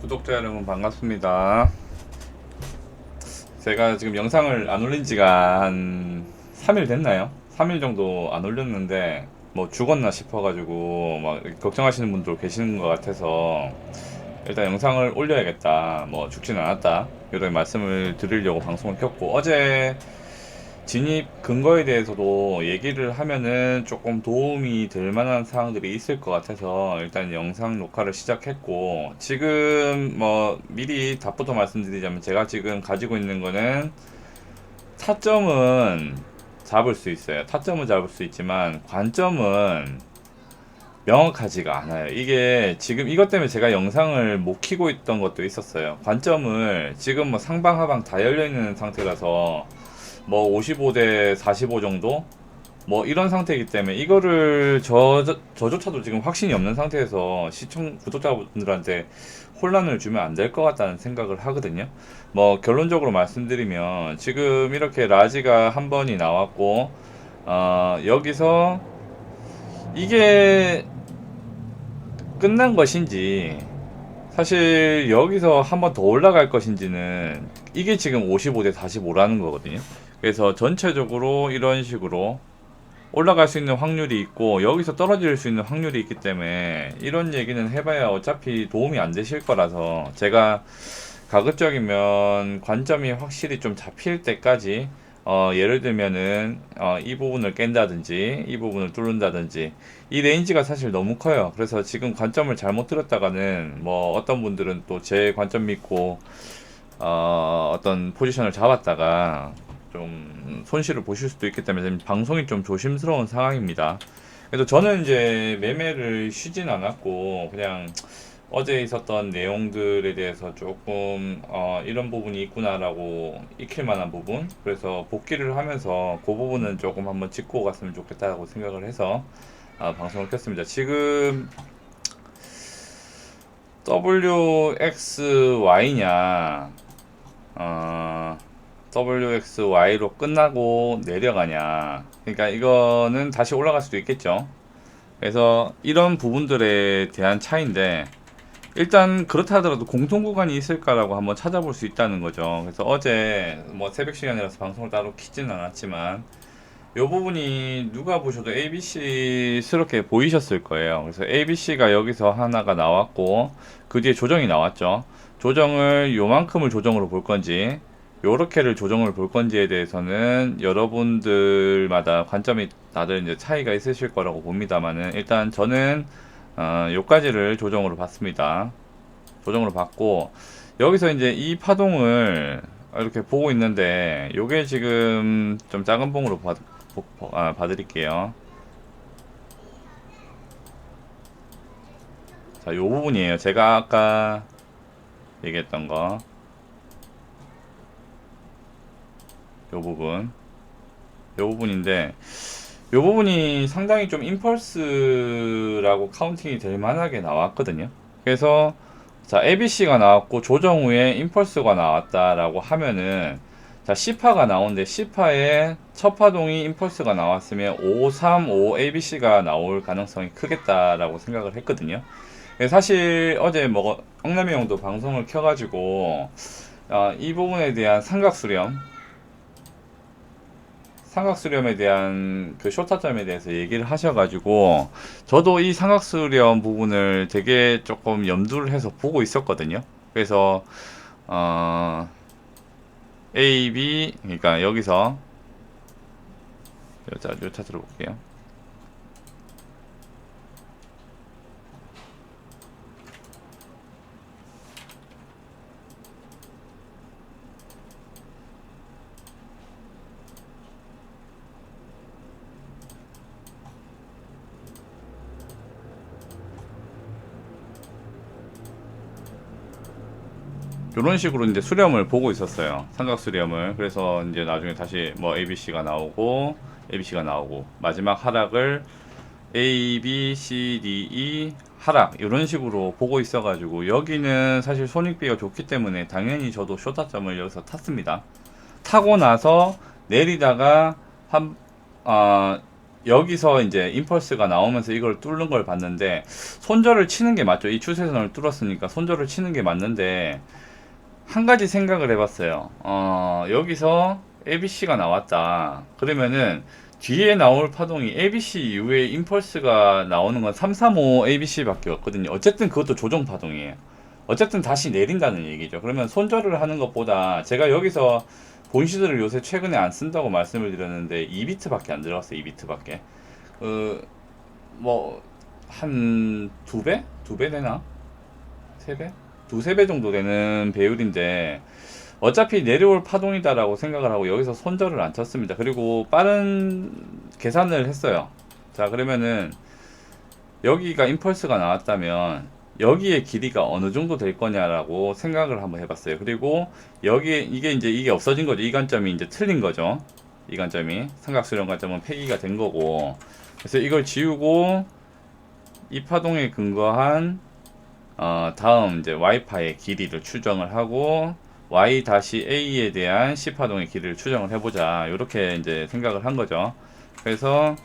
구독자 여러분 반갑습니다. 제가 지금 영상을 안 올린 지가 한 3일 됐나요? 3일 정도 안 올렸는데 뭐 죽었나 싶어가지고 막 걱정하시는 분들 계시는 것 같아서 일단 영상을 올려야겠다. 뭐 죽진 않았다. 이런 말씀을 드리려고 방송을 켰고 어제 진입 근거에 대해서도 얘기를 하면은 조금 도움이 될 만한 사항들이 있을 것 같아서 일단 영상 녹화를 시작했고 지금 뭐 미리 답부터 말씀드리자면 제가 지금 가지고 있는 거는 타점은 잡을 수 있어요. 타점은 잡을 수 있지만 관점은 명확하지가 않아요. 이게 지금 이것 때문에 제가 영상을 못 키고 있던 것도 있었어요. 관점을 지금 뭐 상방 하방 다 열려 있는 상태라서 뭐 55대 45 정도 뭐 이런 상태이기 때문에 이거를 저, 저 저 조차도 지금 확신이 없는 상태에서 시청 구독자분들한테 혼란을 주면 안 될 것 같다는 생각을 하거든요. 뭐 결론적으로 말씀드리면 지금 이렇게 라지가 한 번이 나왔고 어, 여기서 이게 끝난 것인지 사실 여기서 한 번 더 올라갈 것인지는 이게 지금 55대 45라는 거거든요. 그래서 전체적으로 이런 식으로 올라갈 수 있는 확률이 있고 여기서 떨어질 수 있는 확률이 있기 때문에 이런 얘기는 해봐야 어차피 도움이 안 되실 거라서 제가 가급적이면 관점이 확실히 좀 잡힐 때까지 어, 예를 들면은 어, 이 부분을 깬다든지 이 부분을 뚫는다든지 이 레인지가 사실 너무 커요. 그래서 지금 관점을 잘못 들었다가는 뭐 어떤 분들은 또 제 관점 믿고 어, 어떤 포지션을 잡았다가 좀 손실을 보실 수도 있기 때문에 방송이 좀 조심스러운 상황입니다. 그래서 저는 이제 매매를 쉬진 않았고 그냥 어제 있었던 내용들에 대해서 조금 어, 이런 부분이 있구나라고 익힐 만한 부분 그래서 복귀를 하면서 그 부분은 조금 한번 짚고 갔으면 좋겠다고 생각을 해서 아, 방송을 켰습니다. 지금 WXY냐 어, WXY로 끝나고 내려가냐 그러니까 이거는 다시 올라갈 수도 있겠죠. 그래서 이런 부분들에 대한 차이인데 일단 그렇다 하더라도 공통 구간이 있을까라고 한번 찾아볼 수 있다는 거죠. 그래서 어제 뭐 새벽 시간이라서 방송을 따로 키지는 않았지만 이 부분이 누가 보셔도 ABC스럽게 보이셨을 거예요. 그래서 ABC가 여기서 하나가 나왔고 그 뒤에 조정이 나왔죠. 조정을 요만큼을 조정으로 볼 건지 요렇게를 조정을 볼 건지에 대해서는 여러분들마다 관점이 다들 이제 차이가 있으실 거라고 봅니다만은 일단 저는 어, 요까지를 조정으로 봤습니다. 조정으로 봤고 여기서 이제 이 파동을 이렇게 보고 있는데 요게 지금 좀 작은 봉으로 봐, 보- 아, 봐드릴게요. 자, 요 부분이에요. 제가 아까 얘기했던 거. 요 부분. 요 부분인데 요 부분이 상당히 좀 임펄스라고 카운팅이 될 만하게 나왔거든요. 그래서 자 ABC가 나왔고 조정 후에 임펄스가 나왔다라고 하면은 자 C파가 나오는데 C파에 첫 파동이 임펄스가 나왔으면 5, 3, 5 ABC가 나올 가능성이 크겠다라고 생각을 했거든요. 그래서 사실 어제 뭐 엉남이 형도 방송을 켜가지고 어, 이 부분에 대한 삼각수렴 삼각수렴에 대한 그 쇼타점에 대해서 얘기를 하셔가지고 저도 이 삼각수렴 부분을 되게 조금 염두를 해서 보고 있었거든요. 그래서 어 A, B 그러니까 여기서 자, 요 차트로 볼게요. 이런 식으로 이제 수렴을 보고 있었어요. 삼각 수렴을. 그래서 이제 나중에 다시 뭐 ABC가 나오고 ABC가 나오고 마지막 하락을 A, B, C, D, E 하락 이런 식으로 보고 있어가지고 여기는 사실 손익비가 좋기 때문에 당연히 저도 쇼타점을 여기서 탔습니다. 타고 나서 내리다가 한 아, 여기서 이제 임펄스가 나오면서 이걸 뚫는 걸 봤는데 손절을 치는 게 맞죠. 이 추세선을 뚫었으니까 손절을 치는 게 맞는데 한 가지 생각을 해봤어요. 어, 여기서 ABC가 나왔다. 그러면은 뒤에 나올 파동이 ABC 이후에 임펄스가 나오는 건 335 ABC밖에 없거든요. 어쨌든 그것도 조정 파동이에요. 어쨌든 다시 내린다는 얘기죠. 그러면 손절을 하는 것보다 제가 여기서 본시드를 요새 최근에 안 쓴다고 말씀을 드렸는데 2비트밖에 안 들어갔어요. 2비트밖에. 그, 뭐, 한 두 배? 두 배 되나? 세 배? 두세 배 정도 되는 배율인데, 어차피 내려올 파동이다라고 생각을 하고 여기서 손절을 안 쳤습니다. 그리고 빠른 계산을 했어요. 자, 그러면은, 여기가 임펄스가 나왔다면, 여기에 길이가 어느 정도 될 거냐라고 생각을 한번 해봤어요. 그리고 여기 이게 이제 이게 없어진 거죠. 이 관점이 이제 틀린 거죠. 이 관점이 삼각수렴 관점은 폐기가 된 거고. 그래서 이걸 지우고 이 파동에 근거한 어, 다음 이제 와이파의 길이를 추정을 하고 y 다시 a에 대한 c 파동의 길이를 추정을 해보자. 이렇게 이제 생각을 한 거죠. 그래서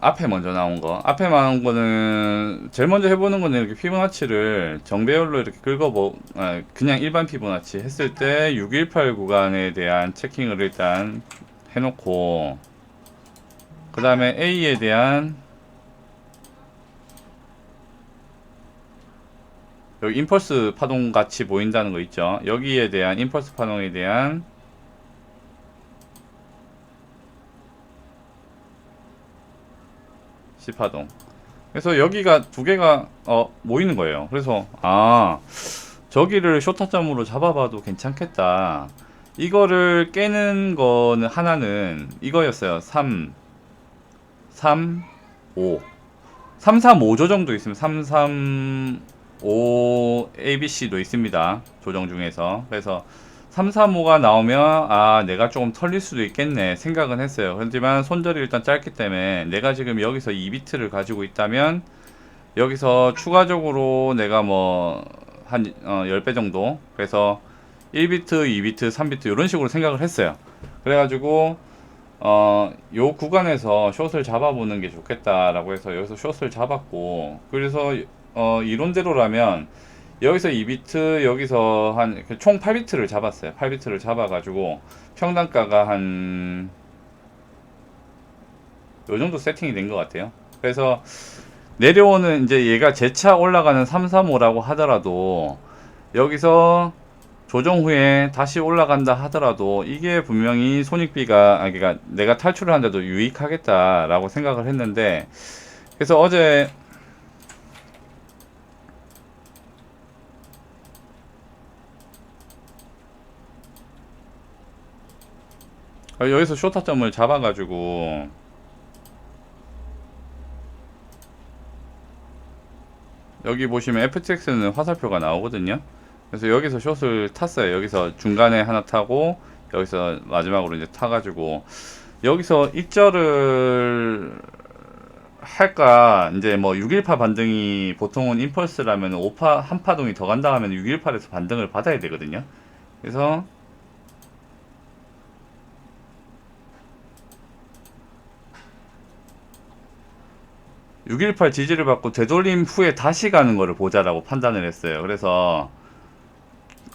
앞에 먼저 나온 거. 앞에 나온 거는 제일 먼저 해보는 거는 이렇게 피보나치를 정배열로 이렇게 긁어보, 아, 그냥 일반 피보나치 했을 때 618 구간에 대한 체킹을 일단 해놓고 그 다음에 A에 대한 여기 임펄스 파동 같이 보인다는 거 있죠. 여기에 대한 임펄스 파동에 대한 시파동. 그래서 여기가 두 개가 어, 모이는 거예요. 그래서 아 저기를 쇼타점으로 잡아봐도 괜찮겠다. 이거를 깨는 거는 하나는 이거였어요. 3 3 5 3 3 5 조 정도 있으면 3 3 5 ABC도 있습니다. 조정 중에서. 그래서 335가 나오면 아 내가 조금 털릴 수도 있겠네 생각은 했어요 하지만 손절이 일단 짧기 때문에 내가 지금 여기서 2비트를 가지고 있다면 여기서 추가적으로 내가 뭐 한 어, 10배 정도 그래서 1비트 2비트 3비트 이런 식으로 생각을 했어요. 그래가지고 어, 요 구간에서 숏을 잡아보는 게 좋겠다라고 해서 여기서 숏을 잡았고 그래서 어, 이론대로라면 여기서 2비트 여기서 한 총 8비트를 잡았어요. 8비트를 잡아가지고 평단가가 한 요 정도 세팅이 된 것 같아요. 그래서 내려오는 이제 얘가 재차 올라가는 335라고 하더라도 여기서 조정 후에 다시 올라간다 하더라도 이게 분명히 손익비가 아 그러니까 내가 탈출을 한데도 유익하겠다라고 생각을 했는데 그래서 어제 어, 여기서 쇼타점을 잡아가지고 여기 보시면 FTX는 화살표가 나오거든요. 그래서 여기서 숏을 탔어요. 여기서 중간에 하나 타고 여기서 마지막으로 이제 타가지고 여기서 입절을 할까 이제 뭐 618 반등이 보통은 임펄스라면 5파 한 파동이 더 간다 하면 618에서 반등을 받아야 되거든요. 그래서 618 지지를 받고 되돌림 후에 다시 가는 거를 보자라고 판단을 했어요. 그래서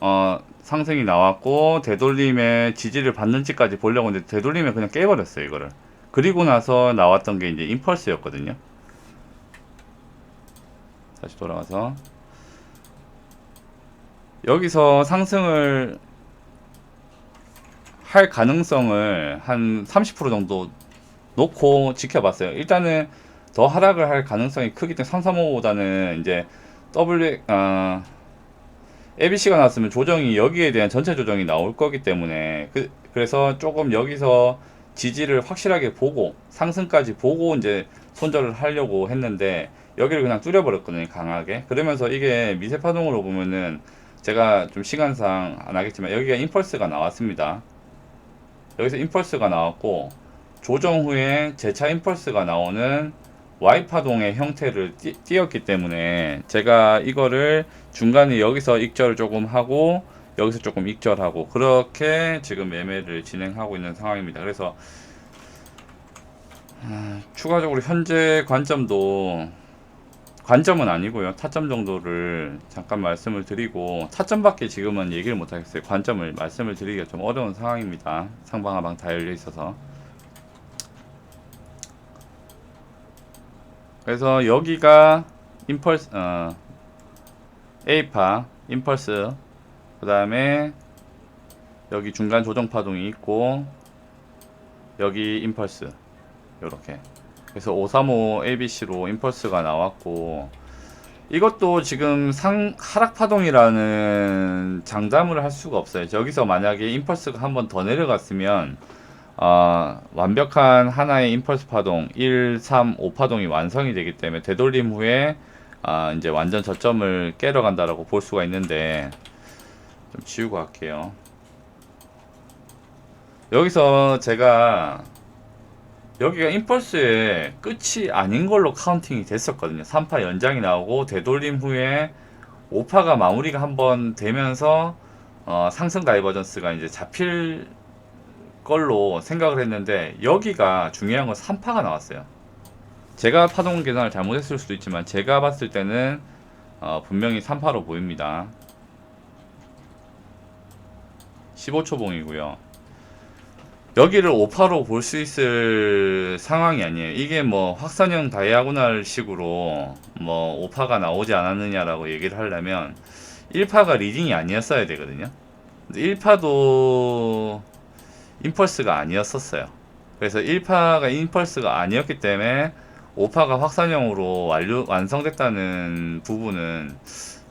어, 상승이 나왔고 되돌림의 지지를 받는지까지 보려고 했는데 되돌림에 그냥 깨버렸어요 이거를. 그리고 나서 나왔던 게 이제 임펄스였거든요. 다시 돌아가서 여기서 상승을 할 가능성을 한 30% 정도 놓고 지켜봤어요. 일단은 더 하락을 할 가능성이 크기 때문에 335보다는 이제 W 어, ABC가 나왔으면 조정이 여기에 대한 전체 조정이 나올 거기 때문에 그, 그래서 조금 여기서 지지를 확실하게 보고 상승까지 보고 이제 손절을 하려고 했는데 여기를 그냥 뚫려버렸거든요 강하게. 그러면서 이게 미세 파동으로 보면은 제가 좀 시간상 안 하겠지만 여기가 임펄스가 나왔습니다. 여기서 임펄스가 나왔고 조정 후에 재차 임펄스가 나오는 Y 파동의 형태를 띄, 띄었기 때문에 제가 이거를 중간에 여기서 익절을 조금 하고 여기서 조금 익절하고 그렇게 지금 매매를 진행하고 있는 상황입니다. 그래서 아, 추가적으로 현재 관점도 관점은 아니고요. 타점 정도를 잠깐 말씀을 드리고 타점밖에 지금은 얘기를 못 하겠어요. 관점을 말씀을 드리기가 좀 어려운 상황입니다. 상방하방 다 열려 있어서. 그래서 여기가 임펄스 어 A파 임펄스 그 다음에 여기 중간 조정 파동이 있고 여기 임펄스 요렇게 그래서 535 ABC로 임펄스가 나왔고 이것도 지금 상 하락 파동이라는 장담을 할 수가 없어요. 여기서 만약에 임펄스가 한 번 더 내려갔으면 아, 완벽한 하나의 임펄스 파동 1, 3, 5 파동이 완성이 되기 때문에 되돌림 후에 아, 이제 완전 저점을 깨러 간다라고 볼 수가 있는데 좀 지우고 할게요. 여기서 제가 여기가 임펄스의 끝이 아닌 걸로 카운팅이 됐었거든요. 3파 연장이 나오고 되돌림 후에 5파가 마무리가 한번 되면서 어, 상승 다이버전스가 이제 잡힐 걸로 생각을 했는데 여기가 중요한 건 3파가 나왔어요. 제가 파동 계산을 잘못했을 수도 있지만 제가 봤을 때는 어, 분명히 3파로 보입니다. 15초 봉이고요. 여기를 5파로 볼 수 있을 상황이 아니에요. 이게 뭐 확산형 다이아고날 식으로 뭐 5파가 나오지 않았느냐라고 얘기를 하려면 1파가 리딩이 아니었어야 되거든요. 1파도 임펄스가 아니었었어요. 그래서 1파가 임펄스가 아니었기 때문에 5파가 확산형으로 완료, 완성됐다는 부분은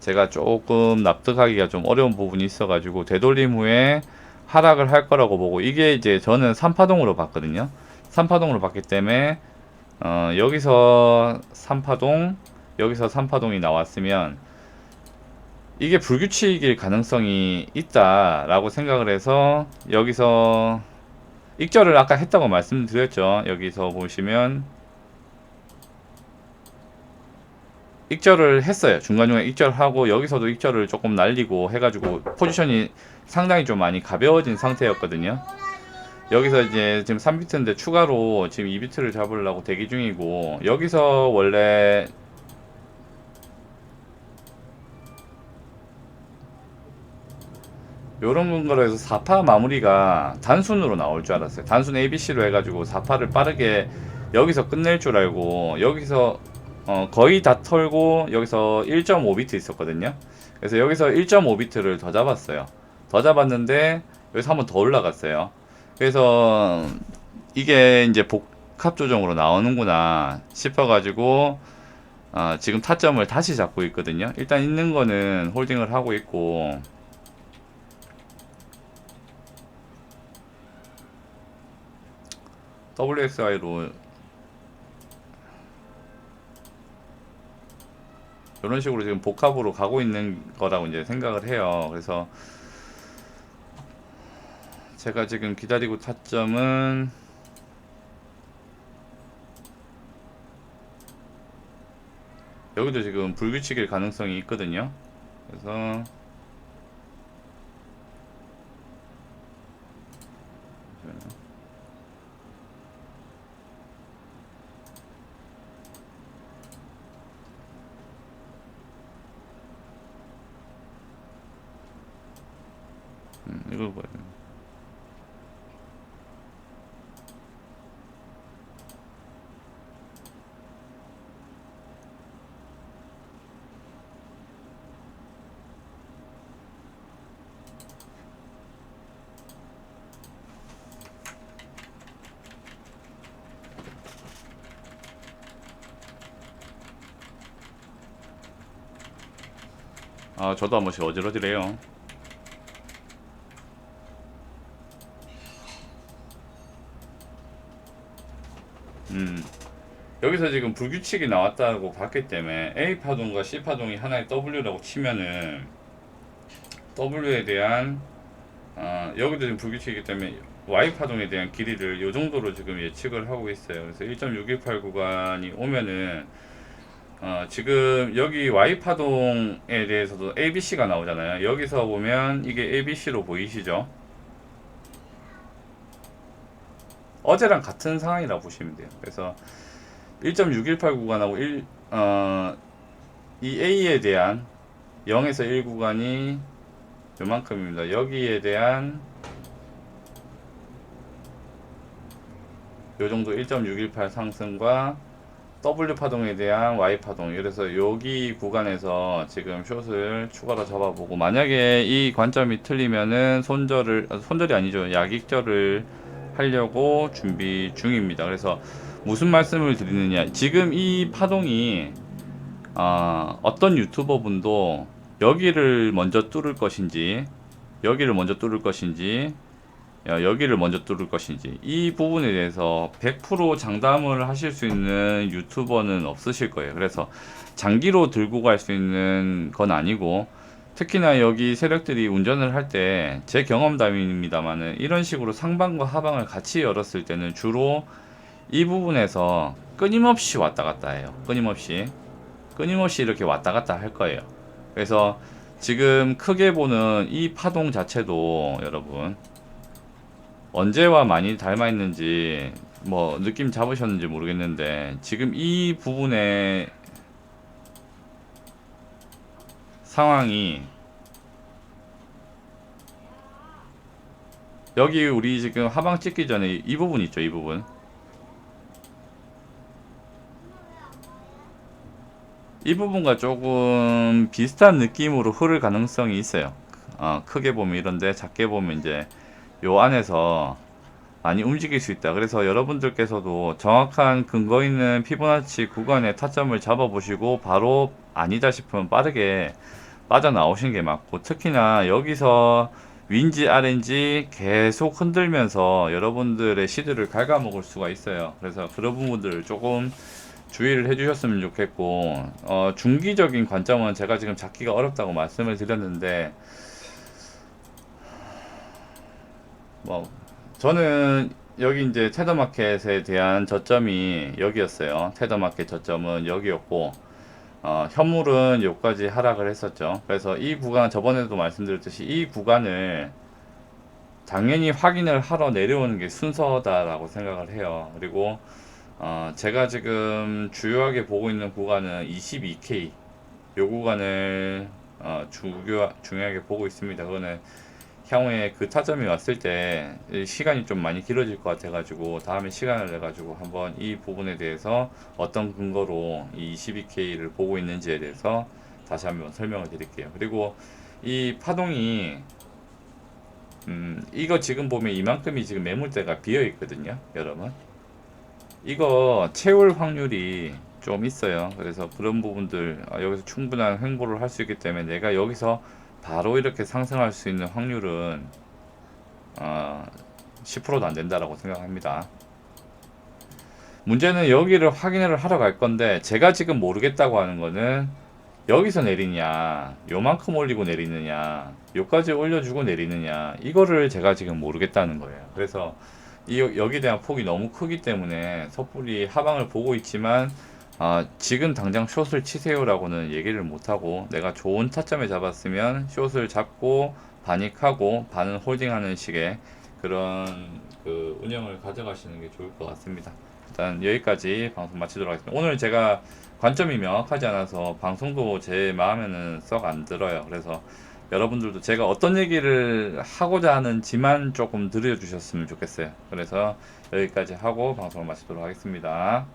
제가 조금 납득하기가 좀 어려운 부분이 있어가지고 되돌림 후에 하락을 할 거라고 보고 이게 이제 저는 3파동으로 봤거든요. 3파동으로 봤기 때문에 어, 여기서 3파동 여기서 3파동이 나왔으면 이게 불규칙일 가능성이 있다라고 생각을 해서 여기서 익절을 아까 했다고 말씀드렸죠. 여기서 보시면 익절을 했어요. 중간중간 익절하고 여기서도 익절을 조금 날리고 해가지고 포지션이 상당히 좀 많이 가벼워진 상태였거든요. 여기서 이제 지금 3비트인데 추가로 지금 2비트를 잡으려고 대기 중이고 여기서 원래 요런 거로 해서 4파 마무리가 단순으로 나올 줄 알았어요. 단순 ABC로 해가지고 4파를 빠르게 여기서 끝낼 줄 알고 여기서 어, 거의 다 털고 여기서 1.5비트 있었거든요. 그래서 여기서 1.5비트를 더 잡았어요. 더 잡았는데 여기서 한번 더 올라갔어요. 그래서 이게 이제 복합 조정으로 나오는구나 싶어가지고 어, 지금 타점을 다시 잡고 있거든요. 일단 있는 거는 홀딩을 하고 있고 WSI로 이런 식으로 지금 복합으로 가고 있는 거라고 이제 생각을 해요. 그래서 제가 지금 기다리고 타점은 여기도 지금 불규칙일 가능성이 있거든요. 그래서 음, 이거 뭐예요? 아, 저도 한 번씩 어지러지래요. 음. 여기서 지금 불규칙이 나왔다고 봤기 때문에 A 파동과 C 파동이 하나의 W라고 치면은 W에 대한 어, 여기도 지금 불규칙이기 때문에 Y 파동에 대한 길이를 이 정도로 지금 예측을 하고 있어요. 그래서 1.618 구간이 오면은 어, 지금 여기 Y 파동에 대해서도 ABC가 나오잖아요. 여기서 보면 이게 ABC로 보이시죠? 어제랑 같은 상황이라고 보시면 돼요. 그래서 1.618 구간하고 1, 어, 이 A에 대한 0에서 1 구간이 요만큼입니다. 여기에 대한 요 정도 1.618 상승과 W 파동에 대한 Y 파동. 그래서 여기 구간에서 지금 숏을 추가로 잡아보고 만약에 이 관점이 틀리면은 손절을 아, 손절이 아니죠. 약익절을 하려고 준비 중입니다. 그래서 무슨 말씀을 드리느냐? 지금 이 파동이 아, 어떤 유튜버 분도 여기를 먼저 뚫을 것인지 여기를 먼저 뚫을 것인지 야, 여기를 먼저 뚫을 것인지 이 부분에 대해서 100% 장담을 하실 수 있는 유튜버는 없으실 거예요. 그래서 장기로 들고 갈 수 있는 건 아니고 특히나 여기 세력들이 운전을 할 때 제 경험담입니다만은 이런 식으로 상방과 하방을 같이 열었을 때는 주로 이 부분에서 끊임없이 왔다 갔다 해요. 끊임없이 끊임없이 이렇게 왔다 갔다 할 거예요. 그래서 지금 크게 보는 이 파동 자체도 여러분 언제와 많이 닮아 있는지 뭐 느낌 잡으셨는지 모르겠는데 지금 이 부분의 상황이 여기 우리 지금 하방 찍기 전에 이 부분 있죠 이 부분? 이 부분과 조금 비슷한 느낌으로 흐를 가능성이 있어요. 어, 크게 보면 이런데 작게 보면 이제 요 안에서 많이 움직일 수 있다. 그래서 여러분들께서도 정확한 근거 있는 피보나치 구간의 타점을 잡아 보시고 바로 아니다 싶으면 빠르게 빠져나오시는 게 맞고 특히나 여기서 윈지 아래인지 계속 흔들면서 여러분들의 시드를 갉아먹을 수가 있어요. 그래서 그런 부분들을 조금 주의를 해주셨으면 좋겠고 어, 중기적인 관점은 제가 지금 잡기가 어렵다고 말씀을 드렸는데 뭐 저는 여기 이제 테더마켓에 대한 저점이 여기였어요. 테더마켓 저점은 여기였고 어, 현물은 여기까지 하락을 했었죠. 그래서 이 구간 저번에도 말씀드렸듯이 이 구간을 당연히 확인을 하러 내려오는 게 순서다라고 생각을 해요. 그리고 어, 제가 지금 주요하게 보고 있는 구간은 22K 요 구간을 어, 주요, 중요하게 보고 있습니다. 그거는 향후에 그 타점이 왔을 때 시간이 좀 많이 길어질 것 같아가지고 다음에 시간을 내가지고 한번 이 부분에 대해서 어떤 근거로 이 22K를 보고 있는지에 대해서 다시 한번 설명을 드릴게요. 그리고 이 파동이 음 이거 지금 보면 이만큼이 지금 매물대가 비어 있거든요, 여러분. 이거 채울 확률이 좀 있어요. 그래서 그런 부분들 아, 여기서 충분한 횡보를 할 수 있기 때문에 내가 여기서 바로 이렇게 상승할 수 있는 확률은 어, 10%도 안 된다라고 생각합니다. 문제는 여기를 확인을 하러 갈 건데 제가 지금 모르겠다고 하는 거는 여기서 내리냐 요만큼 올리고 내리느냐 요까지 올려주고 내리느냐 이거를 제가 지금 모르겠다는 거예요 그래서 이 여기에 대한 폭이 너무 크기 때문에 섣불리 하방을 보고 있지만 아, 지금 당장 숏을 치세요라고는 얘기를 못하고 내가 좋은 타점에 잡았으면 숏을 잡고 반익하고 반은 홀딩하는 식의 그런 그 운영을 가져가시는 게 좋을 것 같습니다. 일단 여기까지 방송 마치도록 하겠습니다. 오늘 제가 관점이 명확하지 않아서 방송도 제 마음에는 썩 안 들어요. 그래서 여러분들도 제가 어떤 얘기를 하고자 하는지만 조금 들려주셨으면 좋겠어요. 그래서 여기까지 하고 방송을 마치도록 하겠습니다.